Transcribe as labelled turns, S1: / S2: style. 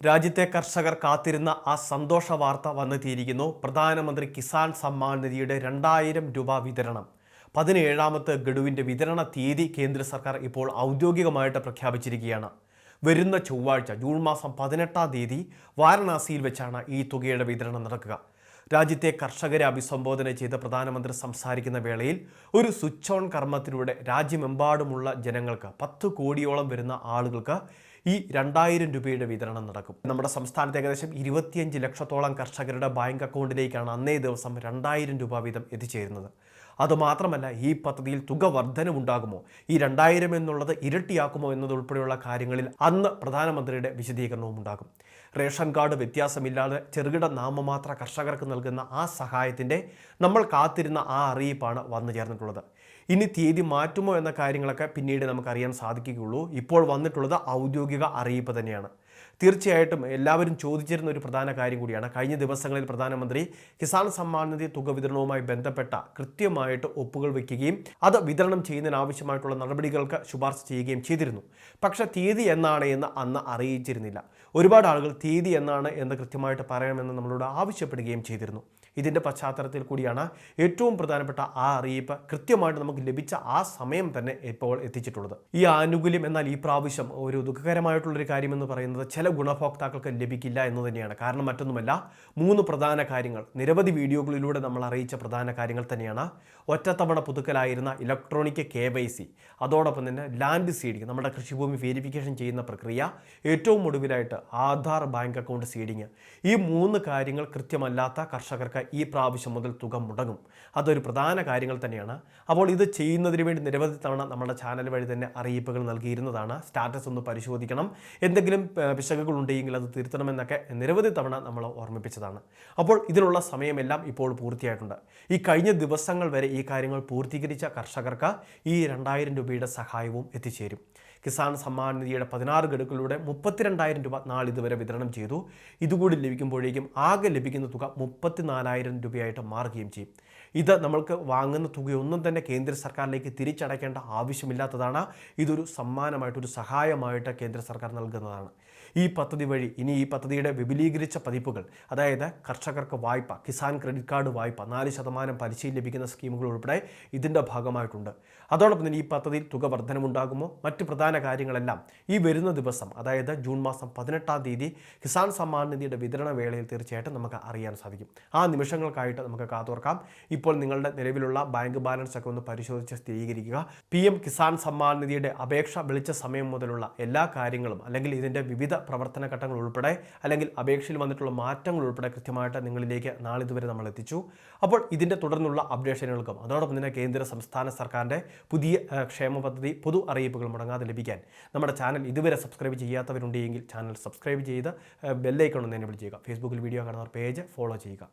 S1: രാജ്യത്തെ കർഷകർ കാത്തിരുന്ന ആ സന്തോഷ വാർത്ത വന്നെത്തിയിരിക്കുന്നു. പ്രധാനമന്ത്രി കിസാൻ സമ്മാൻ നിധിയുടെ രണ്ടായിരം രൂപ വിതരണം. പതിനേഴാമത്തെ ഗഡുവിന്റെ വിതരണ തീയതി കേന്ദ്ര സർക്കാർ ഇപ്പോൾ ഔദ്യോഗികമായിട്ട് പ്രഖ്യാപിച്ചിരിക്കുകയാണ്. വരുന്ന ചൊവ്വാഴ്ച ജൂൺ മാസം പതിനെട്ടാം തീയതി വാരണാസിയിൽ വെച്ചാണ് ഈ തുകയുടെ വിതരണം നടക്കുക. രാജ്യത്തെ കർഷകരെ അഭിസംബോധന ചെയ്ത പ്രധാനമന്ത്രി സംസാരിക്കുന്ന വേളയിൽ ഒരു സ്വിച്ച് ഓൺ കർമ്മത്തിലൂടെ രാജ്യമെമ്പാടുമുള്ള ജനങ്ങൾക്ക് പത്ത് കോടിയോളം വരുന്ന ആളുകൾക്ക് ഈ രണ്ടായിരം രൂപയുടെ വിതരണം നടക്കും. നമ്മുടെ സംസ്ഥാനത്ത് ഏകദേശം ഇരുപത്തിയഞ്ച് ലക്ഷത്തോളം കർഷകരുടെ ബാങ്ക് അക്കൗണ്ടിലേക്കാണ് അന്നേ ദിവസം രണ്ടായിരം രൂപ വീതം എത്തിച്ചേരുന്നത്. അതുമാത്രമല്ല ഈ പദ്ധതിയിൽ തുക വർധനമുണ്ടാകുമോ ഈ രണ്ടായിരം എന്നുള്ളത് ഇരട്ടിയാക്കുമോ എന്നതുൾപ്പെടെയുള്ള കാര്യങ്ങളിൽ അന്ന് പ്രധാനമന്ത്രിയുടെ വിശദീകരണവും ഉണ്ടാകും. റേഷൻ കാർഡ് വ്യത്യാസമില്ലാതെ ചെറുകിട നാമമാത്ര കർഷകർക്ക് നൽകുന്ന ആ സഹായത്തിന്റെ നമ്മൾ കാത്തിരുന്ന ആ അറിയിപ്പാണ് വന്നു ചേർന്നിട്ടുള്ളത്. ഇനി തീയതി മാറ്റുമോ എന്ന കാര്യങ്ങളൊക്കെ പിന്നീട് നമുക്കറിയാൻ സാധിക്കുകയുള്ളൂ. ഇപ്പോൾ വന്നിട്ടുള്ളത് ഔദ്യോഗിക അറിയിപ്പ് തന്നെയാണ്. തീർച്ചയായിട്ടും എല്ലാവരും ചോദിച്ചിരുന്ന ഒരു പ്രധാന കാര്യം കൂടിയാണ്. കഴിഞ്ഞ ദിവസങ്ങളിൽ പ്രധാനമന്ത്രി കിസാൻ സമ്മാൻ നിധി തുക വിതരണവുമായി ബന്ധപ്പെട്ട കൃത്യമായിട്ട് ഒപ്പുകൾ വയ്ക്കുകയും അത് വിതരണം ചെയ്യുന്നതിന് ആവശ്യമായിട്ടുള്ള നടപടികൾക്ക് ശുപാർശ ചെയ്യുകയും ചെയ്തിരുന്നു. പക്ഷെ തീയതി എന്നാണ് എന്ന് അന്ന് അറിയിച്ചിരുന്നില്ല. ഒരുപാട് ആളുകൾ തീയതി എന്നാണ് എന്ന് കൃത്യമായിട്ട് പറയണമെന്ന് നമ്മളോട് ആവശ്യപ്പെടുകയും ചെയ്തിരുന്നു. ഇതിന്റെ പശ്ചാത്തലത്തിൽ കൂടിയാണ് ഏറ്റവും പ്രധാനപ്പെട്ട ആ അറിയിപ്പ് കൃത്യമായിട്ട് നമുക്ക് ലഭിച്ച ആ സമയം തന്നെ ഇപ്പോൾ എത്തിച്ചിട്ടുള്ളത്. ഈ ആനുകൂല്യം എന്നാൽ ഈ പ്രാവശ്യം ഒരു ദുഃഖകരമായിട്ടുള്ളൊരു കാര്യമെന്ന് പറയുന്നത് ചില ഗുണഭോക്താക്കൾക്ക് ലഭിക്കില്ല എന്ന് തന്നെയാണ്. കാരണം മറ്റൊന്നുമല്ല മൂന്ന് പ്രധാന കാര്യങ്ങൾ നിരവധി വീഡിയോകളിലൂടെ നമ്മൾ അറിയിച്ച പ്രധാന കാര്യങ്ങൾ തന്നെയാണ്. ഒറ്റത്തവണ പുതുക്കലായിരുന്ന ഇലക്ട്രോണിക് കെ വൈ സി അതോടൊപ്പം തന്നെ ലാൻഡ് സീഡിങ് നമ്മുടെ കൃഷിഭൂമി വെരിഫിക്കേഷൻ ചെയ്യുന്ന പ്രക്രിയ ഏറ്റവും ഒടുവിലായിട്ട് ആധാർ ബാങ്ക് അക്കൗണ്ട് സീഡിങ്. ഈ മൂന്ന് കാര്യങ്ങൾ കൃത്യമല്ലാത്ത കർഷകർക്ക് ഈ പ്രാവശ്യം മുതൽ തുക മുടങ്ങും. അതൊരു പ്രധാന കാര്യങ്ങൾ തന്നെയാണ്. അപ്പോൾ ഇത് ചെയ്യുന്നതിന് വേണ്ടി നിരവധി തവണ നമ്മുടെ ചാനൽ വഴി തന്നെ അറിയിപ്പുകൾ നൽകിയിരുന്നതാണ്. സ്റ്റാറ്റസ് ഒന്ന് പരിശോധിക്കണം. എന്തെങ്കിലും പിശകുകൾ ഉണ്ടെങ്കിൽ അത് തിരുത്തണമെന്നൊക്കെ നിരവധി തവണ നമ്മൾ ഓർമ്മിപ്പിച്ചതാണ്. അപ്പോൾ ഇതിനുള്ള സമയമെല്ലാം ഇപ്പോൾ പൂർത്തിയായിട്ടുണ്ട്. ഈ കഴിഞ്ഞ ദിവസങ്ങൾ വരെ ഈ കാര്യങ്ങൾ പൂർത്തീകരിച്ച കർഷകർക്ക് ഈ രണ്ടായിരം രൂപയുടെ സഹായവും എത്തിച്ചേരും. കിസാൻ സമ്മാൻ നിധിയുടെ പതിനാറ് ഗഡുക്കളിലൂടെ മുപ്പത്തിരണ്ടായിരം രൂപ നാളിതുവരെ വിതരണം ചെയ്തു. ഇതുകൂടി ലഭിക്കുമ്പോഴേക്കും ആകെ ലഭിക്കുന്ന തുക മുപ്പത്തിനാലായിരം രൂപയായിട്ട് മാറുകയും ചെയ്യും. ഇത് നമ്മൾക്ക് വാങ്ങുന്ന തുകയൊന്നും തന്നെ കേന്ദ്ര സർക്കാരിലേക്ക് തിരിച്ചടയ്ക്കേണ്ട ആവശ്യമില്ലാത്തതാണ്. ഇതൊരു സമ്മാനമായിട്ട് ഒരു സഹായമായിട്ട് കേന്ദ്ര സർക്കാർ നൽകുന്നതാണ്. ഈ പദ്ധതി വഴി ഇനി ഈ പദ്ധതിയുടെ വിപുലീകരിച്ച പതിപ്പുകൾ അതായത് കർഷകർക്ക് വായ്പ കിസാൻ ക്രെഡിറ്റ് കാർഡ് വായ്പ നാല് ശതമാനം പലിശയിൽ ലഭിക്കുന്ന സ്കീമുകൾ ഉൾപ്പെടെ ഇതിന്റെ ഭാഗമായിട്ടുണ്ട്. അതോടൊപ്പം തന്നെ ഈ പദ്ധതിയിൽ തുക വർധനമുണ്ടാകുമോ? മറ്റ് പ്രധാന കാര്യങ്ങളെല്ലാം ഈ വരുന്ന ദിവസം അതായത് ജൂൺ മാസം പതിനെട്ടാം തീയതി കിസാൻ സമ്മാൻ നിധിയുടെ വിതരണ വേളയിൽ തീർച്ചയായിട്ടും നമുക്ക് അറിയാൻ സാധിക്കും. ആ നിമിഷങ്ങൾക്കായിട്ട് നമുക്ക് കാതോർക്കാം. ഇപ്പോൾ നിങ്ങളുടെ നിലവിലുള്ള ബാങ്ക് ബാലൻസ് ഒക്കെ ഒന്ന് പരിശോധിച്ച് സ്ഥിരീകരിക്കുക. പി കിസാൻ സമ്മാൻ നിധിയുടെ അപേക്ഷ വിളിച്ച സമയം മുതലുള്ള എല്ലാ കാര്യങ്ങളും അല്ലെങ്കിൽ ഇതിന്റെ വിവിധ പ്രവർത്തന ഘട്ടങ്ങൾ ഉൾപ്പെടെ അല്ലെങ്കിൽ അപേക്ഷയിൽ വന്നിട്ടുള്ള മാറ്റങ്ങൾ ഉൾപ്പെടെ കൃത്യമായിട്ട് നിങ്ങളിലേക്ക് നാളിതുവരെ നമ്മൾ എത്തിച്ചു. അപ്പോൾ ഇതിന്റെ തുടർന്നുള്ള അപ്ഡേഷനുകൾക്കും അതോടൊപ്പം തന്നെ കേന്ദ്ര സംസ്ഥാന സർക്കാരിന്റെ പുതിയ ക്ഷേമ പദ്ധതി പൊതു അറിയിപ്പുകൾ മുടങ്ങാതെ ലഭിക്കാൻ നമ്മുടെ ചാനൽ ഇതുവരെ സബ്സ്ക്രൈബ് ചെയ്യാത്തവരുണ്ടെങ്കിൽ ചാനൽ സബ്സ്ക്രൈബ് ചെയ്ത് ബെല്ലൈക്കൺ ഒന്ന് എനേബിൾ ചെയ്യുക. ഫേസ്ബുക്കിൽ വീഡിയോ കാണുന്നവർ പേജ് ഫോളോ ചെയ്യുക.